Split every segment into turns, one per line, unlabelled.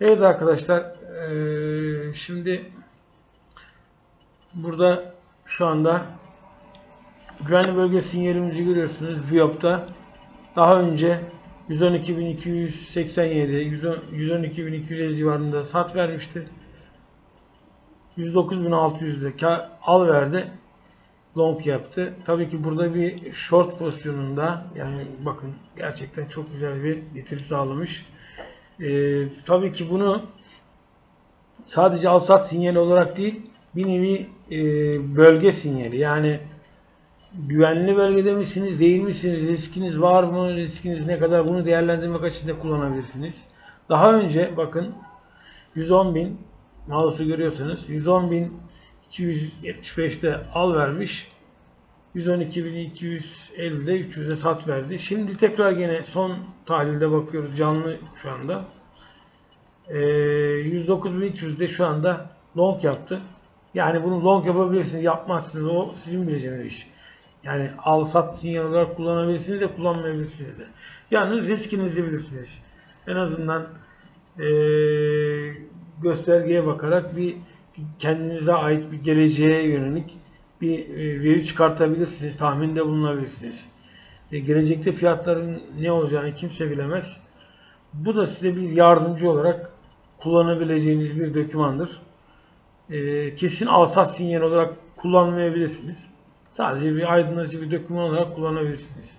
Evet arkadaşlar eee, şimdi burada şu anda güvenli bölge sinyalimizi görüyorsunuz Viyop'ta. Daha önce 112.287, 110 112.250 civarında sat vermişti. 109.600'de ka- al verdi. Long yaptı. Tabii ki burada bir short pozisyonunda yani bakın gerçekten çok güzel bir getiri sağlamış. Ee, tabii ki bunu sadece al sat sinyali olarak değil bir nevi e, bölge sinyali yani güvenli bölgede misiniz değil misiniz riskiniz var mı riskiniz ne kadar bunu değerlendirmek açısından kullanabilirsiniz. Daha önce bakın 110 bin mouse'u görüyorsanız 110 bin 275'te al vermiş 112.250'de 300'e sat verdi. Şimdi tekrar gene son tahlilde bakıyoruz canlı şu anda. Ee, 109.300'de şu anda long yaptı. Yani bunu long yapabilirsiniz, yapmazsınız. O sizin bileceğiniz iş. Yani al sat sinyal olarak kullanabilirsiniz de kullanmayabilirsiniz de. Yalnız riskinizi bilirsiniz. En azından ee, göstergeye bakarak bir kendinize ait bir geleceğe yönelik bir e, veri çıkartabilirsiniz, tahminde bulunabilirsiniz. E, gelecekte fiyatların ne olacağını kimse bilemez. Bu da size bir yardımcı olarak kullanabileceğiniz bir dokümandır. E, kesin alsat sinyal olarak kullanmayabilirsiniz. Sadece bir aydınlatıcı bir doküman olarak kullanabilirsiniz.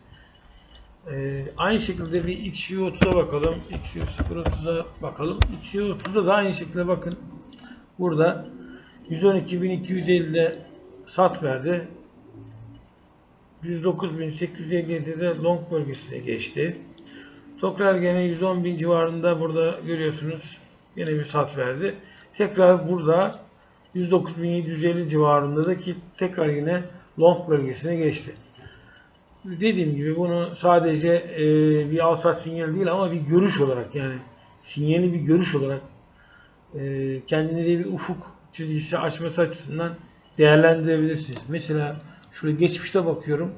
Aynı şekilde bir XU30'a bakalım. XU030'a bakalım. XU30'da da aynı şekilde bakın. Burada 112.250'de sat verdi. 109.857'de long bölgesine geçti. Tekrar gene 110.000 civarında burada görüyorsunuz. Yine bir sat verdi. Tekrar burada 109.750 civarında tekrar yine long bölgesine geçti. Dediğim gibi bunu sadece e, bir al sat sinyali değil ama bir görüş olarak yani sinyali bir görüş olarak e, kendinize bir ufuk çizgisi açması açısından değerlendirebilirsiniz. Mesela şurada geçmişte bakıyorum.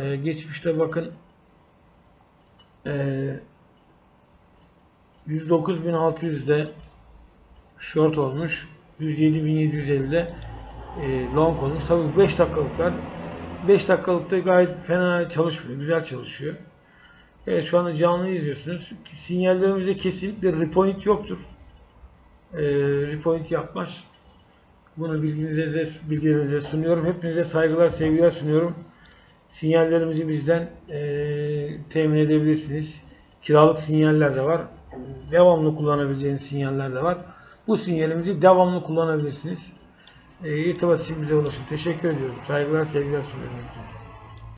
E, geçmişte bakın e, 109.600'de short olmuş. 107.750'de e, long olmuş. Tabii 5 dakikalıklar 5 dakikalıkta gayet fena çalışmıyor. Güzel çalışıyor. Evet şu anda canlı izliyorsunuz. Sinyallerimizde kesinlikle repoint yoktur. E, repoint yapmaz. Bunu bilginize, bilgilerinize sunuyorum. Hepinize saygılar, sevgiler sunuyorum. Sinyallerimizi bizden e, temin edebilirsiniz. Kiralık sinyaller de var. Devamlı kullanabileceğiniz sinyaller de var. Bu sinyalimizi devamlı kullanabilirsiniz. E, irtibat için bize ulaşın. Teşekkür ediyorum. Saygılar, sevgiler sunuyorum.